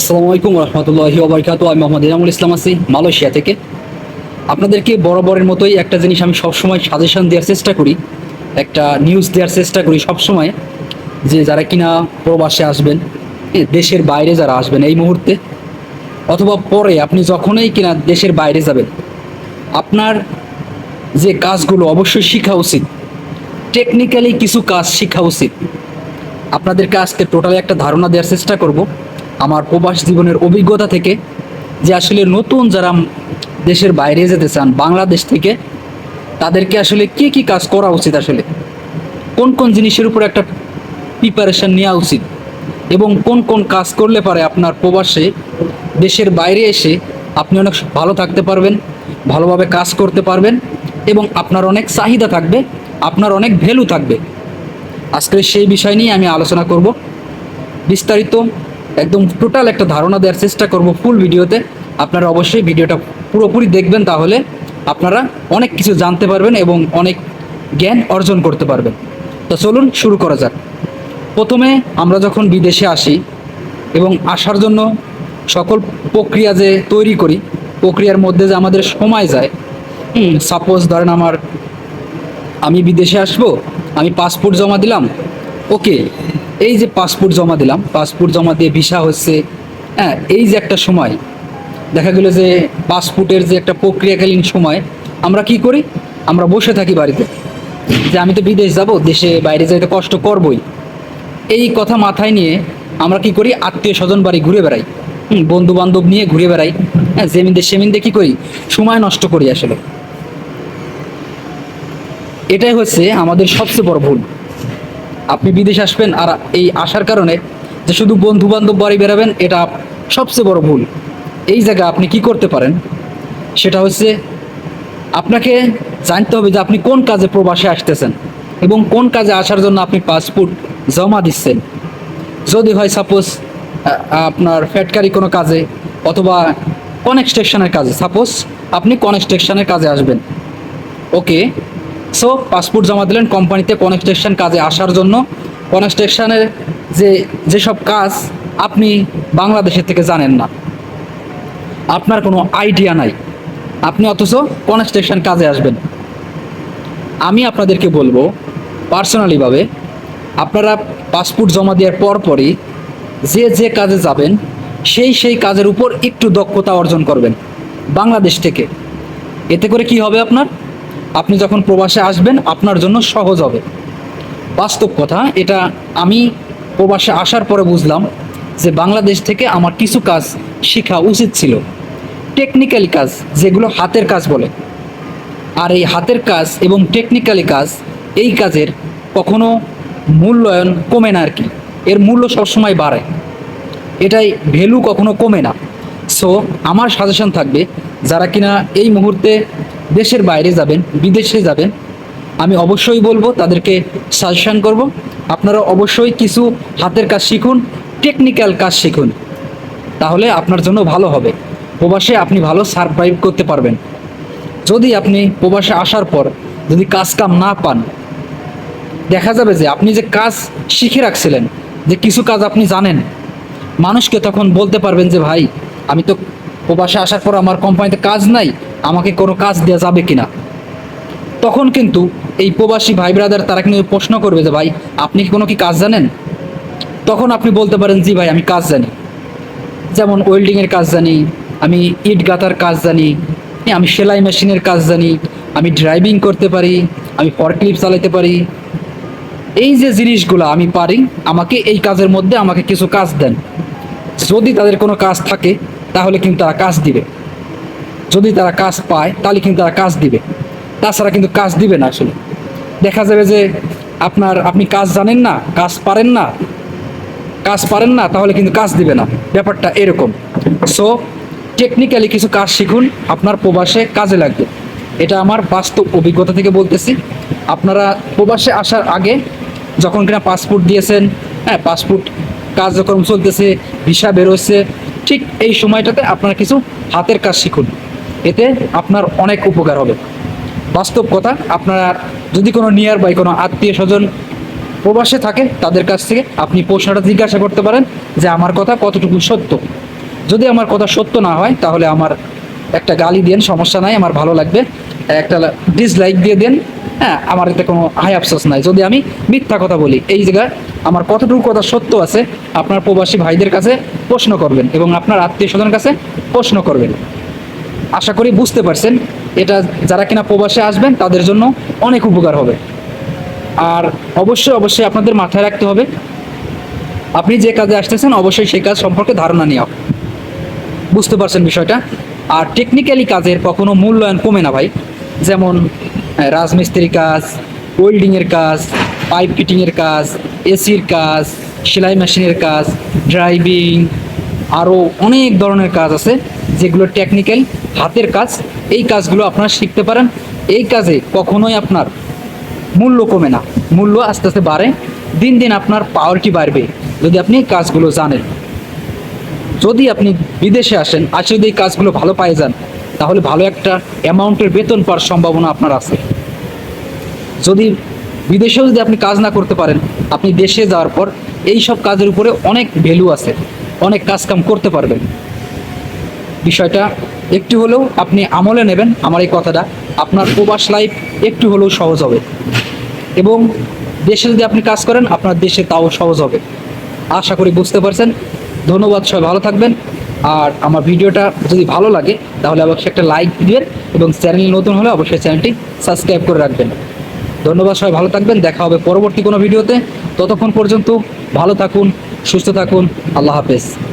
আসসালামু আলাইকুম রহমতুল্লাহি ওবরকাত আমি মোহাম্মদ ইনামুল ইসলাম আছি মালয়েশিয়া থেকে। আপনাদেরকে বরাবরের মতোই একটা জিনিস আমি সবসময় সাজেশন দেওয়ার চেষ্টা করি একটা নিউজ দেওয়ার চেষ্টা করি সবসময় যে যারা কিনা প্রবাসে আসবেন এ, দেশের বাইরে যারা আসবেন এই মুহূর্তে অথবা পরে আপনি যখনই কিনা দেশের বাইরে যাবেন আপনার যে কাজগুলো অবশ্যই শেখা উচিত টেকনিক্যালি কিছু কাজ শেখা উচিত। আপনাদেরকে আজকে টোটালি একটা ধারণা দেওয়ার চেষ্টা করব। আমার প্রবাস জীবনের অভিজ্ঞতা থেকে যে আসলে নতুন যারা দেশের বাইরে যেতে চান, বাংলাদেশ থেকে, তাদেরকে আসলে কি কি কাজ করা উচিত আসলে? কোন কোন জিনিসের উপর একটা প্রিপারেশন নেওয়া উচিত? এবং কোন কোন কাজ করলে পারে আপনার প্রবাসে দেশের বাইরে এসে আপনি অনেক ভালো থাকতে পারবেন, ভালোভাবে কাজ করতে পারবেন এবং আপনার অনেক চাহিদা থাকবে, আপনার অনেক ভ্যালু থাকবে। আজকের সেই বিষয় নিয়ে আমি আলোচনা করব। বিস্তারিত একদম টোটাল একটা ধারণা দেওয়ার চেষ্টা করব ফুল ভিডিওতে আপনারা অবশ্যই ভিডিওটা পুরোপুরি দেখবেন তাহলে আপনারা অনেক কিছু জানতে পারবেন এবং অনেক জ্ঞান অর্জন করতে পারবেন। তো চলুন শুরু করা যাক। প্রথমে আমরা যখন বিদেশে আসি এবং আসার জন্য সকল প্রক্রিয়া যে তৈরি করি, প্রক্রিয়ার মধ্যে যে আমাদের সময় যায় সাপোজ ধরেন আমার, আমি বিদেশে আসব, আমি পাসপোর্ট জমা দিলাম ওকে এই যে পাসপোর্ট জমা দিলাম, পাসপোর্ট জমা দিয়ে ভিসা হচ্ছে হ্যাঁ এই যে একটা সময়, দেখা গেলো যে পাসপোর্টের যে একটা প্রক্রিয়াকালীন সময়, আমরা কি করি? আমরা বসে থাকি বাড়িতে, যে আমি তো বিদেশ যাব, দেশে বাইরে যাইতে কষ্ট করবই। এই কথা মাথায় নিয়ে আমরা কি করি? আত্মীয় স্বজন বাড়ি ঘুরে বেড়াই বন্ধু বান্ধব নিয়ে ঘুরে বেড়াই হ্যাঁ জেমিন সেমিন দিয়ে কি করি? সময় নষ্ট করি আসলে। এটাই হচ্ছে আমাদের সবচেয়ে বড় ভুল। আপনি বিদেশ আসবেন আর এই আসার কারণে যে শুধু বন্ধু বান্ধব বাড়ি বেরাবেন, এটা সবচেয়ে বড় ভুল। এই জায়গায় আপনি কি করতে পারেন? সেটা হচ্ছে আপনাকে জানতে হবে যে আপনি কোন কাজে প্রবাসে আসতেছেন এবং কোন কাজে আসার জন্য আপনি পাসপোর্ট জমা দিচ্ছেন। যদি হয় সাপোজ আপনার ফ্যাটকারি কোনো কাজে অথবা কনেকস্ট্রাকশনের কাজে সাপোজ আপনি কনেকস্ট্রাকশনের কাজে আসবেন। ওকে সো পাসপোর্ট জমা দিলেন কোম্পানিতে কনস্ট্রাকশন কাজে আসার জন্য। কনস্ট্রাকশনের যে যেসব কাজ আপনি বাংলাদেশের থেকে জানেন না। আপনার কোনো আইডিয়া নাই। আপনি অথচ কনস্ট্রাকশন কাজে আসবেন। আমি আপনাদেরকে বলব পার্সোনালিভাবে আপনারা পাসপোর্ট জমা দেওয়ার পরপরই যে যে কাজে যাবেন, সেই সেই কাজের উপর একটু দক্ষতা অর্জন করবেন। বাংলাদেশ থেকে। এতে করে কি হবে আপনার? আপনি যখন প্রবাসে আসবেন, আপনার জন্য সহজ হবে। বাস্তব কথা, এটা আমি প্রবাসে আসার পরে বুঝলাম যে বাংলাদেশ থেকে আমার কিছু কাজ শেখা উচিত ছিল। টেকনিক্যালি কাজ, যেগুলো হাতের কাজ বলে। আর এই হাতের কাজ এবং টেকনিক্যালি কাজ, এই কাজের কখনো মূল্যায়ন কমে না আর কি। এর মূল্য সবসময় বাড়ে। এটাই ভ্যালু কখনো কমে না। সো আমার সাজেশন থাকবে, যারা কিনা এই মুহূর্তে দেশের বাইরে যাবেন, বিদেশে যাবেন, আমি অবশ্যই বলব, তাদেরকে সাজেশন করব। আপনারা অবশ্যই কিছু হাতের কাজ শিখুন টেকনিক্যাল কাজ শিখুন। তাহলে আপনার জন্য ভালো হবে। প্রবাসে আপনি ভালো সারভাইভ করতে পারবেন। যদি আপনি প্রবাসে আসার পর যদি কাজ কাম না পান, দেখা যাবে যে আপনি যে কাজ শিখে রাখছিলেন, যে কিছু কাজ আপনি জানেন, মানুষকে তখন বলতে পারবেন যে, ভাই আমি তো প্রবাসে আসার পর আমার কোম্পানিতে কাজ নাই, আমাকে কোনো কাজ দেওয়া যাবে কিনা? তখন কিন্তু এই প্রবাসী ভাই ব্রাদার তারা কিন্তু প্রশ্ন করবে যে, ভাই, আপনি কি কোনো কি কাজ জানেন? তখন আপনি বলতে পারেন, জি ভাই, আমি কাজ জানি। যেমন ওয়েল্ডিংয়ের কাজ জানি, আমি ইট গাঁথার কাজ জানি, আমি সেলাই মেশিনের কাজ জানি, আমি ড্রাইভিং করতে পারি, আমি ফরক্লিপ চালাতে পারি। এই যে জিনিসগুলো আমি পারি, আমাকে এই কাজের মধ্যে আমাকে কিছু কাজ দেন। যদি তাদের কোনো কাজ থাকে তাহলে কিন্তু তারা কাজ দিবে। যদি তারা কাজ পায়, তাহলে কিন্তু তারা কাজ দিবে। তাছাড়া কিন্তু কাজ দিবে না আসলে। দেখা যাবে যে আপনার, আপনি কাজ জানেন না, কাজ পারেন না, কাজ পারেন না, তাহলে কিন্তু কাজ দিবে না। ব্যাপারটা এরকম। সো টেকনিক্যালি কিছু কাজ শিখুন, আপনার প্রবাসে কাজে লাগবে। এটা আমার বাস্তব অভিজ্ঞতা থেকে বলতেছি। আপনারা প্রবাসে আসার আগে যখন কিনা পাসপোর্ট দিয়েছেন হ্যাঁ পাসপোর্ট কার্যক্রম চলতেছে ভিসা বেরোচ্ছে ঠিক এই সময়টাতে আপনারা কিছু হাতের কাজ শিখুন। এতে আপনার অনেক উপকার হবে। বাস্তব কথা, আপনারা যদি কোনো নিয়ার বাই কোনো আত্মীয় স্বজন প্রবাসে থাকে, তাদের কাছ থেকে আপনি প্রশ্নটা জিজ্ঞাসা করতে পারেন যে, আমার কথা কতটুকু সত্য? যদি আমার কথা সত্য না হয়, তাহলে আমার একটা গালি দেন, সমস্যা নাই, আমার ভালো লাগবে। একটা ডিসলাইক দিয়ে দেন হ্যাঁ আমার এতে কোনো হাই আফসোস নাই। যদি আমি মিথ্যা কথা বলি, এই জায়গায় আমার কতটুকু কথা সত্য আছে, আপনার প্রবাসী ভাইদের কাছে প্রশ্ন করবেন এবং আপনার আত্মীয় স্বজনের কাছে প্রশ্ন করবেন। আশা করি বুঝতে পারছেন, এটা যারা কিনা প্রবাসে আসবেন, তাদের জন্য অনেক উপকার হবে। আর অবশ্যই অবশ্যই আপনাদের মাথায় রাখতে হবে, আপনি যে কাজে আসতেছেন, অবশ্যই সেই কাজ সম্পর্কে ধারণা নেওয়া বুঝতে পারছেন বিষয়টা? আর টেকনিক্যালি কাজের কখনো মূল্যায়ন কমে না ভাই। যেমন আহ, রাজমিস্ত্রি কাজ ওয়েল্ডিংয়ের কাজ পাইপ ফিটিংয়ের কাজ এসির কাজ সেলাই মেশিনের কাজ ড্রাইভিং আরও অনেক ধরনের কাজ আছে যেগুলো টেকনিক্যাল হাতের কাজ। এই কাজগুলো আপনারা শিখতে পারেন। এই কাজে কখনোই আপনার মূল্য কমে না। মূল্য আস্তে আস্তে বাড়ে। দিন দিন আপনার পাওয়ারটি বাড়বে যদি আপনি এই কাজগুলো জানেন। যদি আপনি বিদেশে আসেন যদি এই কাজগুলো ভালো পাই যান তাহলে ভালো একটা অ্যামাউন্টের বেতন পাওয়ার সম্ভাবনা আপনার আছে। যদি বিদেশেও যদি আপনি কাজ না করতে পারেন, আপনি দেশে যাওয়ার পর এই সব কাজের উপরে অনেক ভ্যালু আছে, অনেক কাজ কাম করতে পারবেন। বিষয়টা একটু হলেও আপনি আমলে নেবেন, আমার এই কথাটা। আপনার প্রবাস লাইফ একটু হলেও সহজ হবে। এবং দেশে যদি আপনি কাজ করেন, আপনার দেশে তাও সহজ হবে। আশা করি বুঝতে পারছেন। ধন্যবাদ, সবাই ভালো থাকবেন। আর আমার ভিডিওটা যদি ভালো লাগে, তাহলে অবশ্যই একটা লাইক দিবেন এবং চ্যানেল নতুন হলে অবশ্যই চ্যানেলটি সাবস্ক্রাইব করে রাখবেন। ধন্যবাদ সবাই, ভালো থাকবেন, দেখা হবে পরবর্তী কোনো ভিডিওতে। ততক্ষণ পর্যন্ত ভালো থাকুন, সুস্থ থাকুন, আল্লাহ হাফেজ।